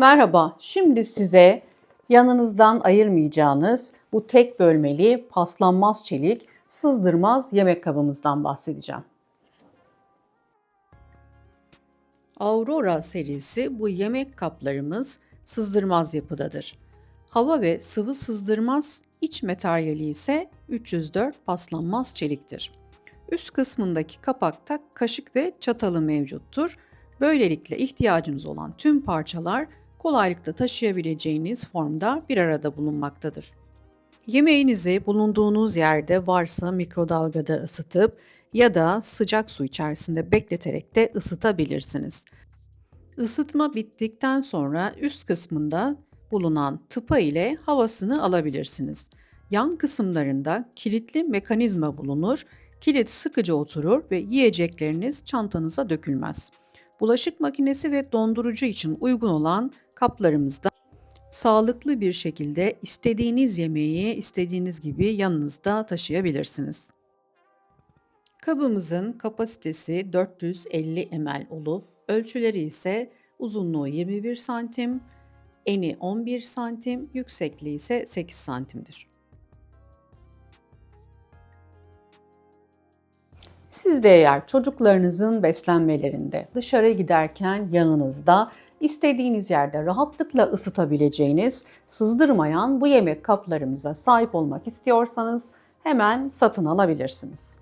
Merhaba, şimdi size yanınızdan ayırmayacağınız bu tek bölmeli paslanmaz çelik sızdırmaz yemek kabımızdan bahsedeceğim. Aurora serisi bu yemek kaplarımız sızdırmaz yapıdadır. Hava ve sıvı sızdırmaz, iç materyali ise 304 paslanmaz çeliktir. Üst kısmındaki kapakta kaşık ve çatalı mevcuttur. Böylelikle ihtiyacınız olan tüm parçalar kolaylıkla taşıyabileceğiniz formda bir arada bulunmaktadır. Yemeğinizi bulunduğunuz yerde varsa mikrodalgada ısıtıp ya da sıcak su içerisinde bekleterek de ısıtabilirsiniz. Isıtma bittikten sonra üst kısmında bulunan tıpa ile havasını alabilirsiniz. Yan kısımlarında kilitli mekanizma bulunur. Kilit sıkıca oturur ve yiyecekleriniz çantanıza dökülmez. Bulaşık makinesi ve dondurucu için uygun olan kaplarımızda sağlıklı bir şekilde istediğiniz yemeği istediğiniz gibi yanınızda taşıyabilirsiniz. Kabımızın kapasitesi 450 ml olup ölçüleri ise uzunluğu 21 santim, eni 11 santim, yüksekliği ise 8 santimdir. Siz de eğer çocuklarınızın beslenmelerinde dışarı giderken yanınızda istediğiniz yerde rahatlıkla ısıtabileceğiniz, sızdırmayan bu yemek kaplarımıza sahip olmak istiyorsanız hemen satın alabilirsiniz.